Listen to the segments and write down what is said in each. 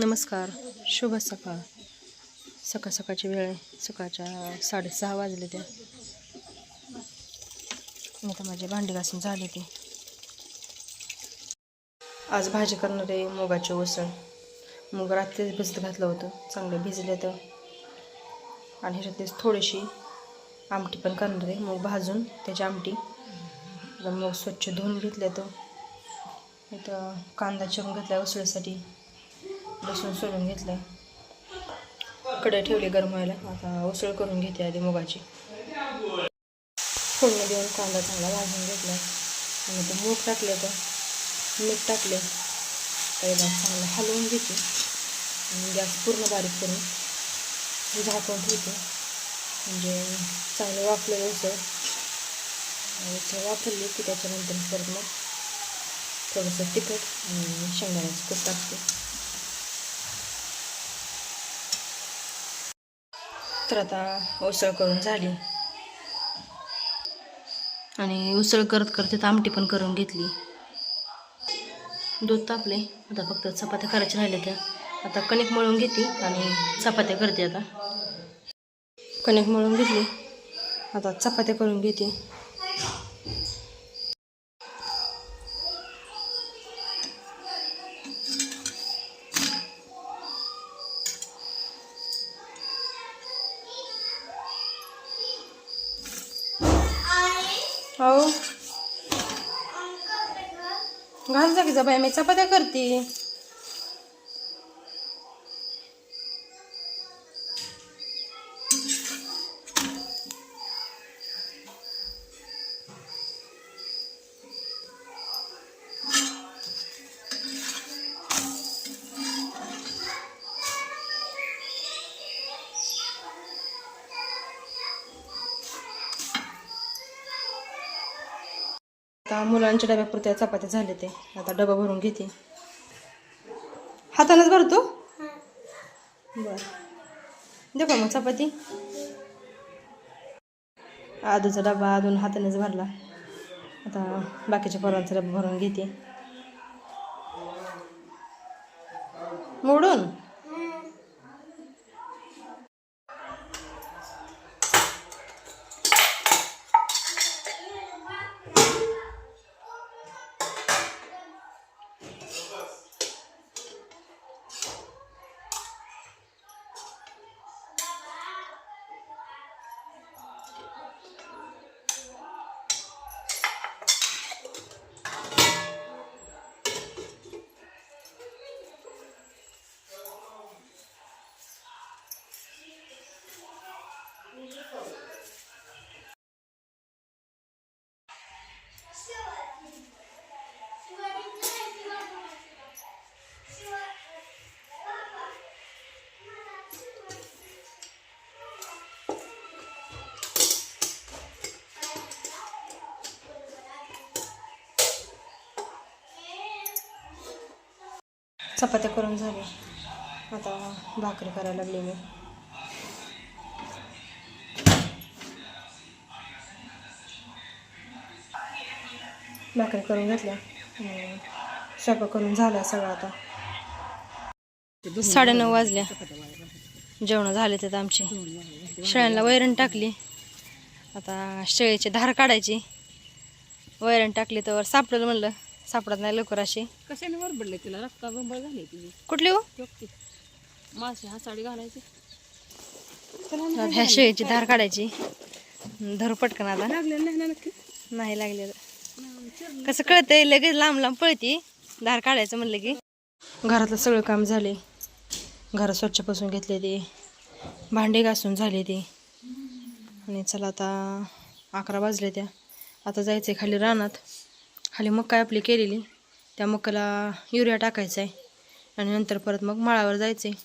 नमस्कार. शुभ सकाळ. सकाळ सकाळची वेळ आहे. सकाळच्या साडेसहा वाजले त्या आता माझे भांडी घासून झाले ते आज भाजी करणार आहे मुगाची उसळ. मुग रात्रीच भिजत घातलं होतं. चांगलं भिजले तर आणि ह्याच्यातलीच थोडीशी आमटी पण करणार आहे. मूग भाजून त्याची आमटी. मग स्वच्छ धुवून घेतल्या तर इथं कांदा चिरून घेतला उसळीसाठी. लसूण सोलून घेतलं कडे ठेवली गरम व्हायला. आता उसळ करून घेते आधी मुगाची. फोडणी देऊन कांदा चांगला भाजून घेतला आणि ते मूग टाकले तर मीठ टाकले पहिला चांगलं हलवून घेते. आणि गॅस पूर्ण बारीक करून झाकून ठेवते. म्हणजे चांगलं वाफलेलं उसळ. उसळ वाफरली की त्याच्यानंतर परत मग थोडंसं तिखट आणि शेंगदाण्याचं कूट टाकते. तर आता उसळ करून झाली. आणि उसळ करत करत आमटी पण करून घेतली. दूध तापले. आता फक्त चपात्या करायच्या राहिल्या त्या. आता कणिक मळून घेते आणि चपात्या करते आता. कणिक मळून घेतली. आता चपात्या करून घेते. बाई मी चपात्या करते. आता मुलांच्या डब्यापुरत्या चपात्या झाले ते. आता डबा भरून घेते. हातानंच भरतो? बर. देऊ का मग चपाती? आधूचा डबा अजून हातानेच भरला. आता बाकीच्या पोरांचा डबा भरून घेते. मोडून? चपात्या करून झाल्या आता भाकरी करायला लागली मी. भाकरी करून घेतल्या. अं, स्वयंपाक करून झाला सगळं आता. साडेनऊ वाजल्या जेवणं झाले तर आमचे. शेळ्यांना वैरण टाकली. आता शेळीची धार काढायची. वैरण टाकली तर सापडलं म्हणलं. सापडत नाही लवकर अशी. कशाने वर पडले तिला? रक्ता बंबळ झाली तिची. कुठली हो? मासे हा साडी घालायची. आता ह्या शेळीची धार काढायची. धरू पटकन आता. नाही ना नक्की? नाही लागले कसं कळतंय लगेच लांब लांब पळती. धार काढायचं म्हणलं की. घरातलं सगळं काम झाले. घर स्वच्छ पुसून घेतले ते. भांडे घासून झाले ते. आणि चला आता अकरा वाजले त्या. आता जायचं आहे खाली रानात. खाली मका आपली केलेली. त्या मकाला युरिया टाकायचा आहे. आणि नंतर परत मग माळावर जायचं आहे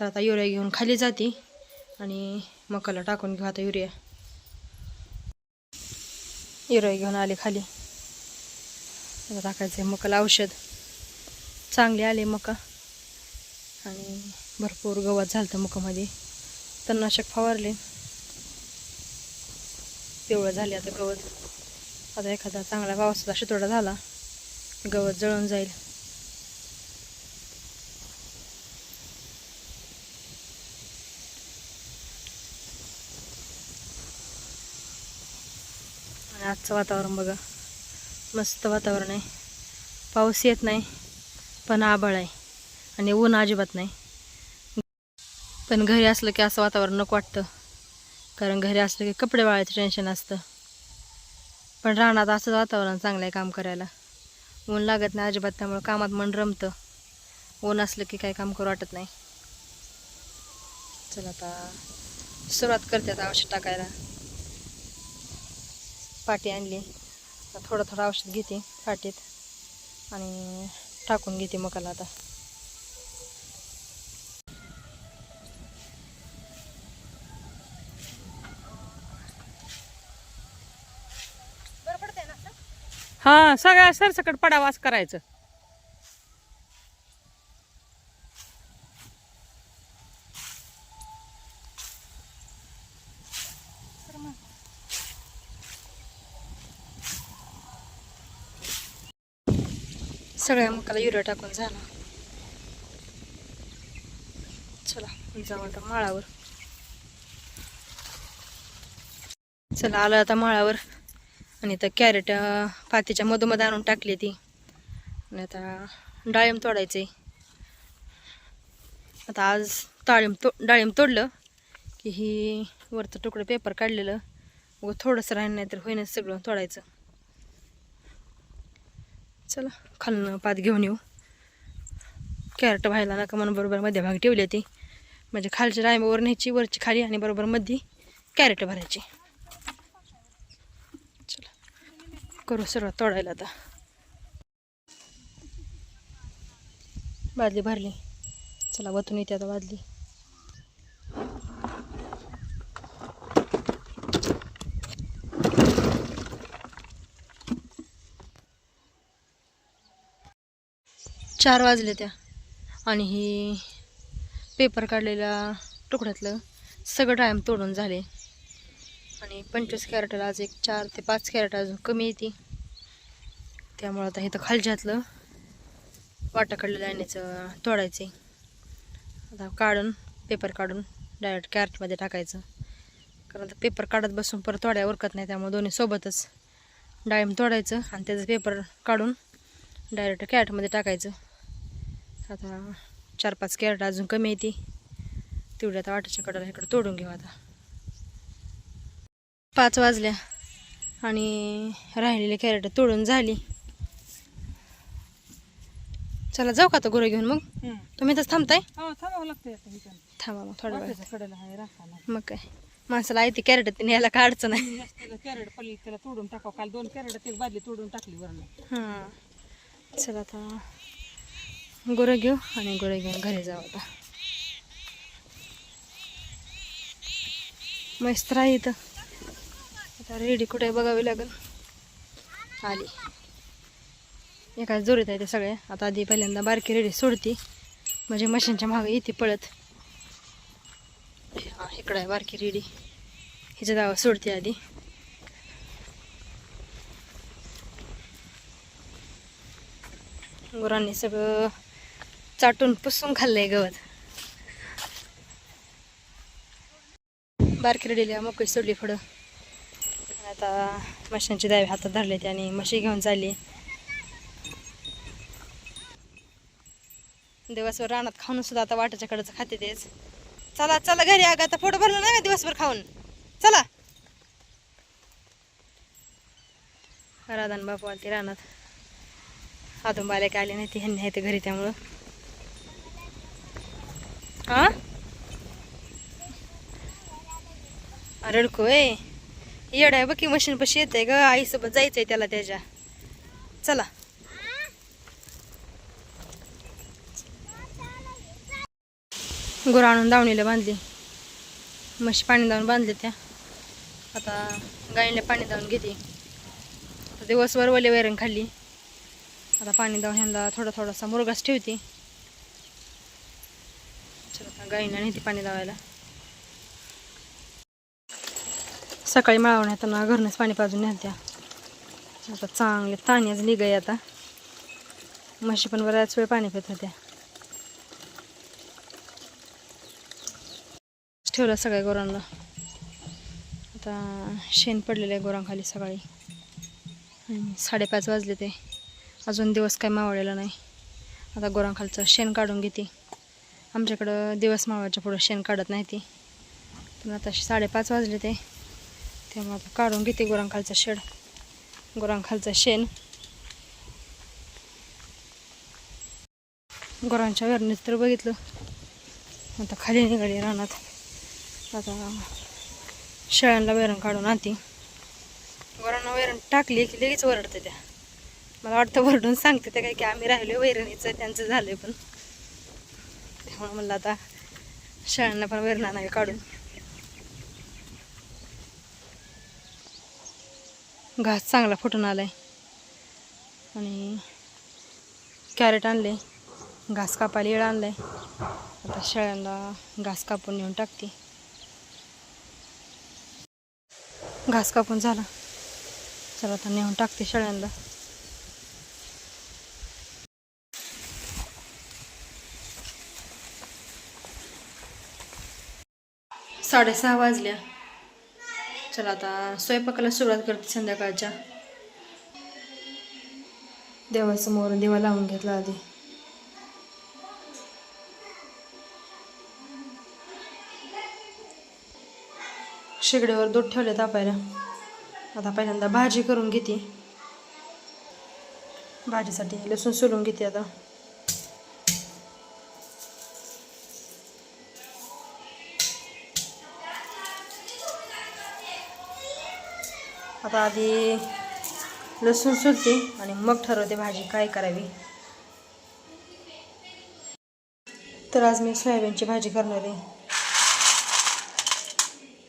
तर आता युरिया घेऊन खाली जाते. आणि मकाला टाकून घेऊ आता युरिया. युरिया घेऊन आले खाली. आता टाकायचं आहे मकाला औषध. चांगले आले मका आणि भरपूर गवत झालं होतं मकामध्ये तणनाशक फवारले. पिवळं झाले आता गवत. आता एखादा चांगला पावसाचा शितोडा झाला गवत जळून जाईल. आणि आजचं वातावरण बघा. मस्त वातावरण आहे. पाऊस येत नाही पण आबळ आहे. आणि ऊन अजिबात नाही. पण घरी असलं की असं वातावरण नको वाटतं. कारण घरी असलं की कपडे वाळायचं टेन्शन असतं. पण रानात असं वातावरण चांगलं आहे काम करायला. ऊन लागत नाही अजिबात त्यामुळं कामात मन रमतं. ऊन असलं की काही काम करू वाटत नाही. चला आता सुरुवात करते आता औषध टाकायला. पाटी आणली. थोडं थोडं औषध घेते पाटीत आणि टाकून घेते मकाला आता. हा सगळ्या सरसकट पडावास करायचं. सगळ्या मकाला युरिया टाकून झाला. चला जाऊ आता माळावर. चला आलं आता माळावर. आणि आता कॅरेट पातीच्या मधोमध आणून टाकली ती. आणि आता डाळिंब तोडायचे आता आज डाळिंब तो डाळिंब तोडलं की ही वरचं तुकडं पेपर काढलेलं. व थोडंसं राहिलं नाही तर होईन सगळं तोडायचं. चला खालनं पात घेऊन येऊ. कॅरेट व्हायला नका म्हणून बरोबर मध्ये भाग ठेवली ती म्हणजे खालच्या डाळिंबावर न्यायची वरची खाली आणि बरोबर मध्ये कॅरेट भरायची चला करू सगळं तोडायला आता. बादली भरली. चला वतून येते आता बादली. चार वाजले त्या. आणि ही पेपर काढलेल्या तुकड्यातलं सगळं टायम तोडून झाले. आणि पंचवीस कॅरेटला आज एक चार ते पाच कॅरेट अजून कमी येते. त्यामुळं आता इथं खालच्यातलं वाटाकडलं लाईनीचं तोडायचं आता काढून पेपर काढून डायरेक्ट कॅरेटमध्ये टाकायचं. कारण आता पेपर काढत बसून परत तोड्या उरकत नाही त्यामुळे दोन्ही सोबतच डाळिंब तोडायचं आणि त्याचं पेपर काढून डायरेक्ट कॅरेटमध्ये टाकायचं. आता चार पाच कॅरेट अजून कमी येते. तेवढी आता वाटाच्या कडेला इकडं तोडून घेऊ आता. पाच वाजल्या आणि राहिलेली कॅरेट तोडून झाली. चला जाऊ का आता गुरं घेऊन मग? तुम्ही इथंच थांबताय? हो थांबा मग थोडा वेळ मग काय? माणसाला आहे ती कॅरेट न्यायला का अडचण आहे? कॅरेट पडली त्याला तोडून टाकावं. काल दोन कॅरेट एक बादली तोडून टाकली वरण हां. चला आता गुरं घेऊ आणि गुरं घेऊन घरी जाऊ आता. मस्त राही इथं. रेडी कुठे बघावी लागेल. आली. एकाच जोरीत आहे ते सगळे. आता आधी पहिल्यांदा बारकी रेडी सोडती. म्हणजे मशीनच्या मागे येते पळत. इकडं आहे बारकी रेडी. हिच्या दावा सोडते आधी. गुरांनी सगळं चाटून पुसून खाल्लंय गवत. बारकी रेडीला मोकळी सोडली पुढं. आता मशांची दावे हातात धरले आणि म्हशी घेऊन चालली. दिवसभर रानात खाऊन सुद्धा आता वाटाच्या कडचं खाते तेच. चला चला घरी अगं आता फोटो भरला नाही का दिवसभर खाऊन? चला. राधान बापू आले ते रानात. अजून बाल्या काय आले नाही ते ह्यांनी आहे ते घरी त्यामुळं. हा रडको आहे येड आहे बघी मशीन पशी येत आहे ग. आईसोबत जायचंय त्याला त्याच्या. चला. गुरं आणून दावणीला बांधली. म्हशी पाणी दावून बांधले त्या. आता गाईला पाणी दावून घेते. आता दिवसभर वले वैरण खाल्ली. आता पाणी दावून ह्यांना थोडा थोडासा मुरगास ठेवते. चला गाईंना नेते पाणी दावायला. सकाळी माळवून येताना घरनंच पाणी पाजून नेत्या आता चांगले ताण्याच निघाय आता. म्हशी पण बऱ्याच वेळ पाणी पित होत्या. ठेवलं सगळ्या गोरांना. आता शेण पडलेलं आहे गोरांखाली सकाळी. आणि साडेपाच वाजले ते. अजून दिवस काय मावळलेला नाही. आता गोरांखालचं शेण काढून घेते. आमच्याकडं दिवस मावळाच्या पुढं शेण काढत नाही ती. पण आता साडेपाच वाजले ते. त्यामुळे आता काढून घेते गुरांखालचा शेड गुरांखालचं शेण गुरांच्या वेरणीत तर बघितलं आता खाली निघाली रानात आता शेळ्यांना वैरण काढून आणते गुरांना वैरण टाकली की लगेच वरडते त्या मला वाटतं वरडून सांगते त्या काय की आम्ही राहिलो वैरणीचं त्यांचं झालं पण त्यामुळे म्हणलं आता शेळ्यांना पण वैरण आणावी काढून घास चांगला फुटून आला आहे आणि कॅरेट आणले घास कापायला येळ आहे आता शेळ्यांना घास कापून नेऊन टाकते. घास कापून झाला. चला आता नेऊन टाकते शेळ्यांना. साडेसहा वाजल्या. चला आता स्वयंपाकाला सुरुवात करते संध्याकाळच्या. देवासमोर दिवा लावून घेतला आधी. शेगडीवर दूध ठेवले तापायला. आता पहिल्यांदा भाजी करून घेते. भाजीसाठी लसूण सोलून घेते आता. आता आधी लसूण सुलते आणि मग ठरवते भाजी काय करावी. तर आज मी सोयाबीनची भाजी करणार आहे.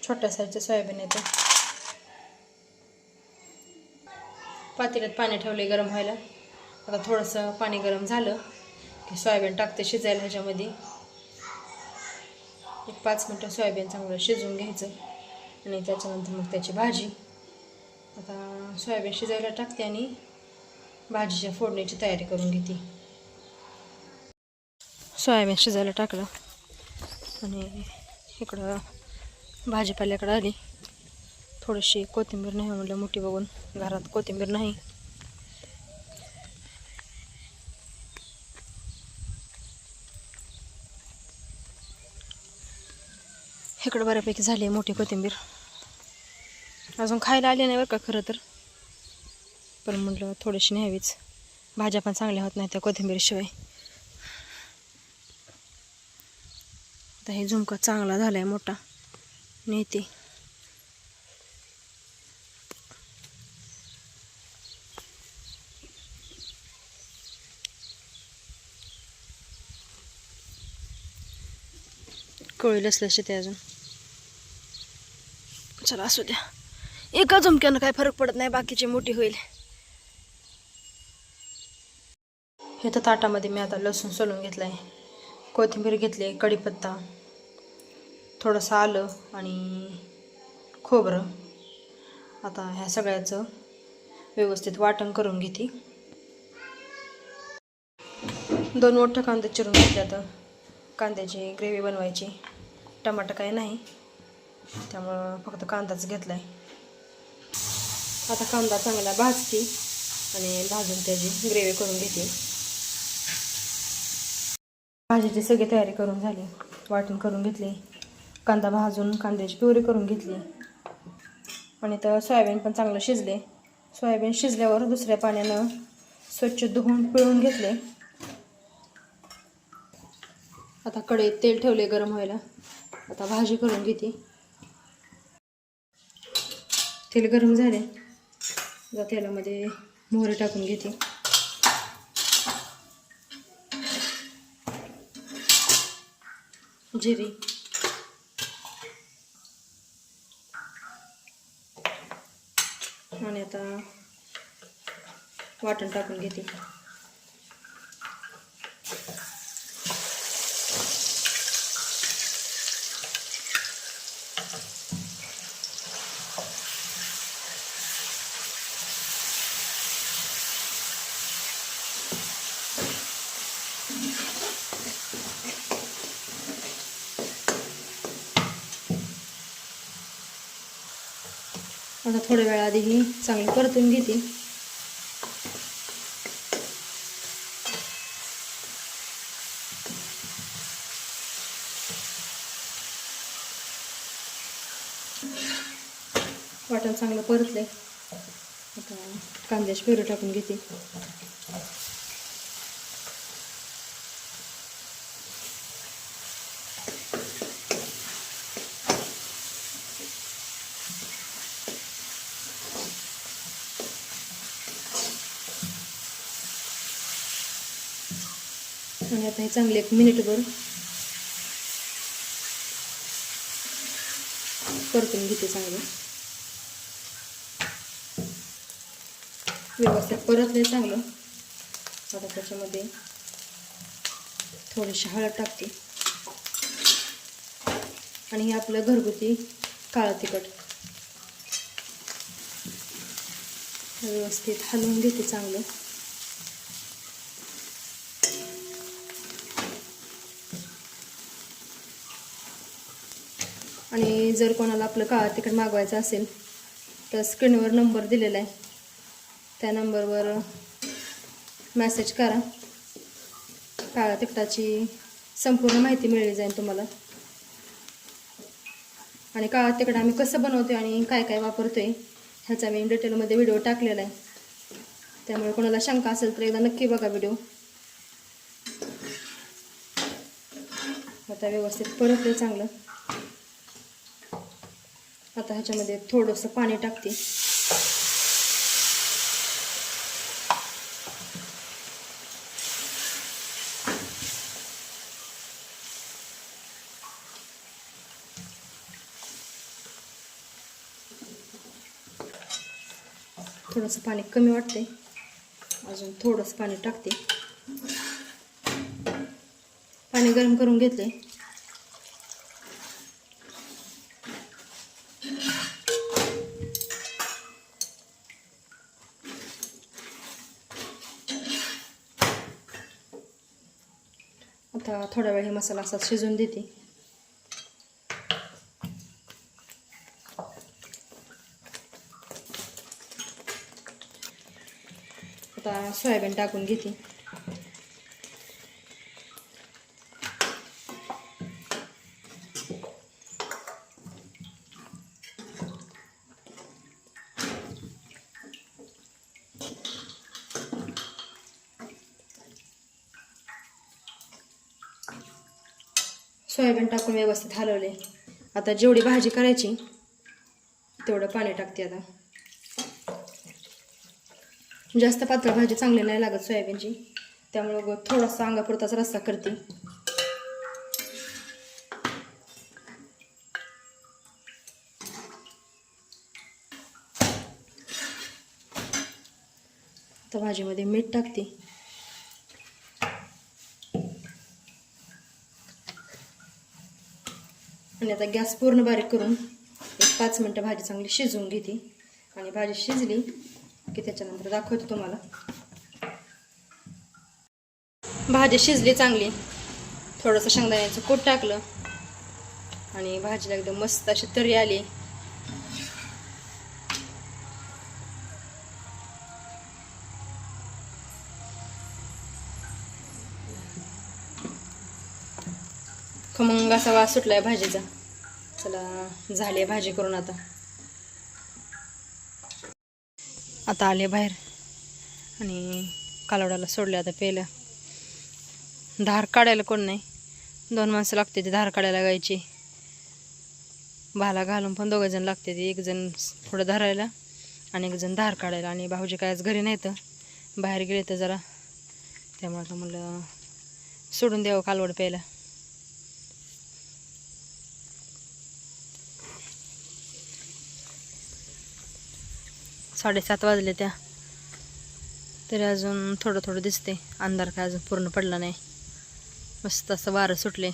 छोट्या साईजचं सोयाबीन येतं पातेल्यात पाणी ठेवले गरम व्हायला. आता थोडंसं पाणी गरम झालं की सोयाबीन टाकते शिजायला ह्याच्यामध्ये. एक पाच मिनटं सोयाबीन चांगलं शिजवून घ्यायचं आणि त्याच्यानंतर मग त्याची भाजी. आता सोयाबीन शिजायला टाकते आणि भाजीच्या फोडणीची तयारी करून घेते. सोयाबीन शिजायला टाकलं. आणि इकडं भाजीपाल्याकडं आली. थोडीशी कोथिंबीर नाही म्हणलं मोठी बघून. घरात कोथिंबीर नाही. इकडं बऱ्यापैकी झाली आहे मोठी कोथिंबीर. अजून खायला आले नाही बरं का खरं तर. पण म्हटलं थोडीशी न्यावीच. भाज्या पण चांगल्या होत नाही त्या कोथिंबीरशिवाय. आता हे झुमका चांगला झाला आहे मोठा. नेते. कळी असल्याचे ते अजून. चला असू द्या. एका झुमक्यानं काय फरक पडत नाही बाकीची मोठी होईल. हे तर ताटामध्ये मी आता लसूण सोलून घेतलं आहे कोथिंबीर घेतली कढीपत्ता थोडंसं आलं आणि खोबरं. आता ह्या सगळ्याचं व्यवस्थित वाटण करून घेते. दोन मोठं कांदे चिरून घेतले आता. कांद्याची ग्रेव्ही बनवायची. टमाटर काय नाही. त्यामुळं फक्त कांदाच घेतला आहे आता कांदा चांगला भाजते आणि भाजून त्याची ग्रेव्ही करून घेते. भाजीची सगळी तयारी करून झाली. वाटण करून घेतली. कांदा भाजून कांद्याची प्युरी करून घेतली. आणि तर सोयाबीन पण चांगलं शिजले. सोयाबीन शिजल्यावर दुसऱ्या पाण्यानं स्वच्छ धुवून पिळून घेतले. आता कढईत तेल ठेवले गरम व्हायला. आता भाजी करून घेते. तेल गरम झाले. आता तेलामध्ये म्हणजे मोहरी टाकून घेते. जिरी. आणि आता वाटण टाकून घेते. आता थोड्या वेळा आधी ही चांगली परतून घेते. वाटण चांगलं परतले आता कांद्याची पेरू टाकून घेते. आणि आता हे चांगले एक मिनिटभर परतून घेते चांगलं. व्यवस्थित परतले चांगलं. आता त्याच्यामध्ये थोडीशी हळद टाकते. आणि हे आपलं घरगुती काळं तिखट. व्यवस्थित हलवून घेते चांगलं. आणि जर कोणाला आपलं काळा तिखट मागवायचं असेल तर स्क्रीनवर नंबर दिलेला आहे. त्या नंबरवर मॅसेज करा. काळ्या तिकटाची संपूर्ण माहिती मिळली जाईल तुम्हाला. आणि काळा तिकडं आम्ही कसं बनवतोय आणि काय काय वापरतोय ह्याचा मी डिटेलमध्ये व्हिडिओ टाकलेला आहे. त्यामुळे कोणाला शंका असेल तर एकदा नक्की बघा व्हिडिओ आता व्यवस्थित परतलं चांगलं. आता ह्याच्यामध्ये थोडंसं पाणी टाकते. थोडंसं पाणी कमी वाटते. अजून थोडंसं पाणी टाकते. पाणी गरम करून घेतले आता थोडा वेळ हे मसाला असा शिजवून देते. आता सोयाबीन टाकून घेते सोयाबीन टाकून व्यवस्थित हलवले. आता जेवढी भाजी करायची तेवढं पाणी टाकते आता. जास्त पातळ भाजी चांगली नाही लागत सोयाबीनची. त्यामुळं थोडासा अंगापुरताच रस्सा करते. आता भाजीमध्ये मीठ टाकते. आणि आता गॅस पूर्ण बारीक करून एक पाच मिनटं भाजी चांगली शिजवून घेते. आणि भाजी शिजली की त्याच्यानंतर दाखवते तुम्हाला. भाजी शिजली चांगली. थोडंसं शेंगदाण्याचं कूट टाकलं. आणि भाजीला एकदम मस्त अशी तरी आली. खमंग असा वास आहे भाजीचा. चला झाली भाजी करून आता. आता आले बाहेर. आणि कालवडाला सोडले आता पेलं धार काढायला कोण नाही. दोन माणसं लागते ती धार काढायला गायची भाला घालून पण दोघं जण लागते ते. एक जण थोडं धरायला आणि एक जण धार काढायला. आणि भाऊजी काय आज घरी नाही तर बाहेर गेले तर जरा. त्यामुळे आता म्हणलं सोडून द्यावं कालवड प्यायला. साडेसात वाजले त्या. तरी अजून थोडं थोडं दिसते अंधार काय अजून पूर्ण पडला नाही. मस्त असं वारं सुटले.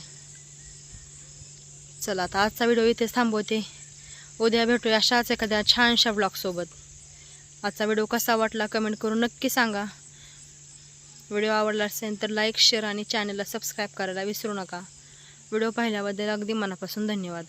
चला आता आजचा व्हिडिओ इथेच थांबवते. उद्या भेटूया अशाच एखाद्या छानशा ब्लॉगसोबत आजचा व्हिडिओ कसा वाटला कमेंट करून नक्की सांगा. व्हिडिओ आवडला असेल तर लाईक शेअर आणि चॅनलला सबस्क्राईब करायला विसरू नका. व्हिडिओ पाहिल्याबद्दल अगदी मनापासून धन्यवाद.